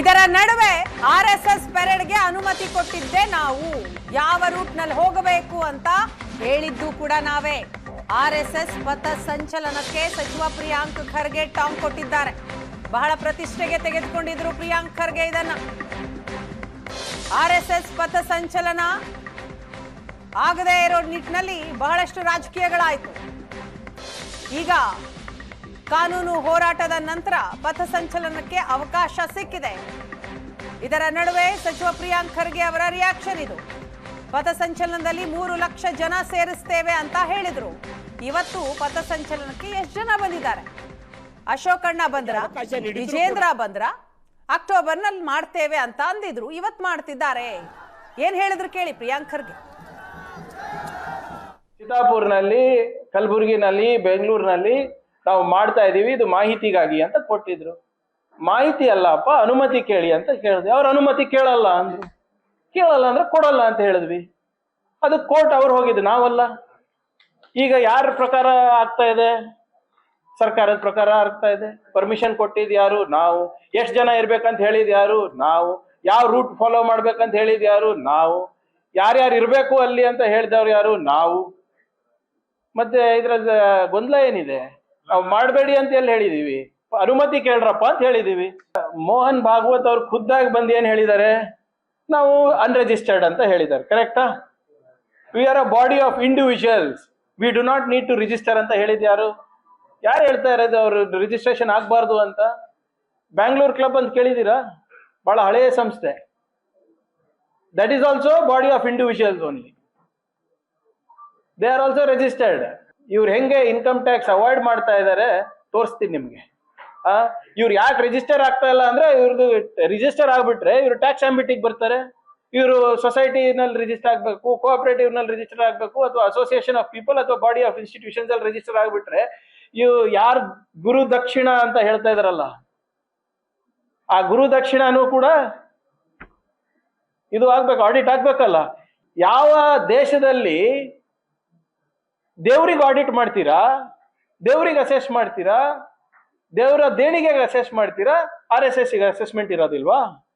ಇದರ ನಡುವೆ R S S ಪೆರೇಡ್ಗೆ ಅನುಮತಿ ಕೊಟ್ಟಿದ್ದೆ ನಾವು. ಯಾವ ರೂಟ್ನಲ್ಲಿ ಹೋಗಬೇಕು ಅಂತ ಹೇಳಿದ್ದು ಕೂಡ ನಾವೇ. ಆರ್ ಎಸ್ ಎಸ್ ಪಥ ಸಂಚಲನಕ್ಕೆ ಸಚಿವ ಪ್ರಿಯಾಂಕ್ ಖರ್ಗೆ ಟಾಂಗ್ ಕೊಟ್ಟಿದ್ದಾರೆ. ಬಹಳ ಪ್ರತಿಷ್ಠೆಗೆ ತೆಗೆದುಕೊಂಡಿದ್ರು ಪ್ರಿಯಾಂಕ್ ಖರ್ಗೆ ಇದನ್ನ. ಆರ್ ಎಸ್ ಎಸ್ ಪಥ ಸಂಚಲನ ಆಗದೇ ಇರೋ ನಿಟ್ಟಿನಲ್ಲಿ ಬಹಳಷ್ಟು ರಾಜಕೀಯಗಳಾಯಿತು. ಈಗ ಕಾನೂನು ಹೋರಾಟದ ನಂತರ ಪಥಸಂಚಲನಕ್ಕೆ ಅವಕಾಶ ಸಿಕ್ಕಿದೆ. ಇದರ ನಡುವೆ ಸಚಿವ ಪ್ರಿಯಾಂಕ್ ಖರ್ಗೆ ಅವರ ರಿಯಾಕ್ಷನ್ ಇದು. ಪಥಸಂಚಲನದಲ್ಲಿ ಮೂರು ಲಕ್ಷ ಜನ ಸೇರಿಸ್ತೇವೆ ಅಂತ ಹೇಳಿದ್ರು. ಇವತ್ತು ಪಥಸಂಚಲನಕ್ಕೆ ಎಷ್ಟು ಜನ ಬಂದಿದ್ದಾರೆ? ಅಶೋಕಣ್ಣ ಬಂದ್ರ? ವಿಜೇಂದ್ರ ಬಂದ್ರ? ಅಕ್ಟೋಬರ್ನಲ್ಲಿ ಮಾಡ್ತೇವೆ ಅಂತ ಅಂದಿದ್ರು. ಇವತ್ ಮಾಡ್ತಿದ್ದಾರೆ. ಏನ್ ಹೇಳಿದ್ರು ಕೇಳಿ ಪ್ರಿಯಾಂಕ್ ಖರ್ಗೆ. ಚಿತ್ತಾಪುರ್ನಲ್ಲಿ ಕಲಬುರಗಿನಲ್ಲಿ ಬೆಂಗಳೂರಿನಲ್ಲಿ ನಾವು ಮಾಡ್ತಾ ಇದ್ದೀವಿ ಇದು ಮಾಹಿತಿಗಾಗಿ ಅಂತ ಕೊಟ್ಟಿದ್ರು. ಮಾಹಿತಿ ಅಲ್ಲಪ್ಪ, ಅನುಮತಿ ಕೇಳಿ ಅಂತ ಕೇಳಿದ್ವಿ ಅವ್ರ ಅನುಮತಿ ಕೇಳಲ್ಲ ಅಂದ್ರು. ಕೇಳಲ್ಲ ಅಂದ್ರೆ ಕೊಡಲ್ಲ ಅಂತ ಹೇಳಿದ್ವಿ. ಅದು ಕೋರ್ಟ್ ಅವ್ರು ಹೋಗಿದ್ದು, ನಾವಲ್ಲ. ಈಗ ಯಾರ ಪ್ರಕಾರ ಆಗ್ತಾ ಇದೆ? ಸರ್ಕಾರದ ಪ್ರಕಾರ ಆಗ್ತಾ ಇದೆ. ಪರ್ಮಿಷನ್ ಕೊಟ್ಟಿದ್ ಯಾರು? ನಾವು. ಎಷ್ಟು ಜನ ಇರ್ಬೇಕಂತ ಹೇಳಿದ್ ಯಾರು? ನಾವು. ಯಾವ ರೂಟ್ ಫಾಲೋ ಮಾಡ್ಬೇಕಂತ ಹೇಳಿದ್ ಯಾರು? ನಾವು. ಯಾರ್ಯಾರು ಇರಬೇಕು ಅಲ್ಲಿ ಅಂತ ಹೇಳಿದವ್ರು ಯಾರು? ನಾವು. ಮತ್ತೆ ಇದ್ರ ಗೊಂದಲ ಏನಿದೆ? ಮಾಡಬೇಡಿ ಅಂತ ಎಲ್ಲಿ ಹೇಳಿದೀವಿ? ಅನುಮತಿ ಕೇಳ್ರಪ್ಪ ಅಂತ ಹೇಳಿದೀವಿ. ಮೋಹನ್ ಭಾಗವತ್ ಅವ್ರು ಖುದ್ದಾಗಿ ಬಂದು ಏನ್ ಹೇಳಿದ್ದಾರೆ ನಾವು ಅನ್ರಿಜಿಸ್ಟರ್ಡ್ ಅಂತ ಹೇಳಿದ್ದಾರೆ ಕರೆಕ್ಟಾ we are a body of individuals we do not need to register ಅಂತ ಹೇಳಿದ್ ಯಾರು? ಯಾರು ಹೇಳ್ತಾ ಇರೋದು ಅವರು? ರಿಜಿಸ್ಟ್ರೇಷನ್ ಆಗಬಾರ್ದು ಅಂತ? ಬ್ಯಾಂಗ್ಳೂರ್ ಕ್ಲಬ್ ಅಂತ ಕೇಳಿದ್ದೀರಾ ಬಹಳ ಹಳೆಯ ಸಂಸ್ಥೆ. That is also body of individuals only they are also registered ಇವ್ರು ಹೆಂಗೆ ಇನ್ಕಮ್ ಟ್ಯಾಕ್ಸ್ ಅವಾಯ್ಡ್ ಮಾಡ್ತಾ ಇದ್ದಾರೆ ತೋರಿಸ್ತೀನಿ ನಿಮಗೆ. ಇವ್ರು ಯಾಕೆ ರಿಜಿಸ್ಟರ್ ಆಗ್ತಾ ಇಲ್ಲ ಅಂದ್ರೆ ಇವ್ರದ್ದು ರಿಜಿಸ್ಟರ್ ಆಗ್ಬಿಟ್ರೆ ಇವ್ರು ಟ್ಯಾಕ್ಸ್ ಆಂಬಿಟಿಗೆ ಬರ್ತಾರೆ. ಇವರು ಸೊಸೈಟಿನಲ್ಲಿ ರಿಜಿಸ್ಟರ್ ಆಗಬೇಕು ಕೋಆಪರೇಟಿವ್ನಲ್ಲಿ ರಿಜಿಸ್ಟರ್ ಆಗಬೇಕು, ಅಥವಾ ಅಸೋಸಿಯೇಷನ್ ಆಫ್ ಪೀಪಲ್ ಅಥವಾ ಬಾಡಿ ಆಫ್ ಇನ್ಸ್ಟಿಟ್ಯೂಷನ್ಸ್ ರಿಜಿಸ್ಟರ್ ಆಗ್ಬಿಟ್ರೆ ಇವು ಯಾರು ಗುರು ದಕ್ಷಿಣ ಅಂತ ಹೇಳ್ತಾ ಇದಾರಲ್ಲ, ಆ ಗುರು ದಕ್ಷಿಣನೂ ಕೂಡ ಇದು ಆಗ್ಬೇಕು ಆಡಿಟ್ ಆಗ್ಬೇಕಲ್ಲ. ಯಾವ ದೇಶದಲ್ಲಿ ದೇವ್ರಿಗೆ ಆಡಿಟ್ ಮಾಡ್ತೀರಾ? ದೇವ್ರಿಗೆ ಅಸೆಸ್ ಮಾಡ್ತೀರಾ? ದೇವರ ದೇಣಿಗೆಗೆ ಅಸೆಸ್ ಮಾಡ್ತೀರಾ? ಆರ್ ಎಸ್ ಎಸ್ಗೆ ಅಸೆಸ್ಮೆಂಟ್ ಇರೋದಿಲ್ವಾ?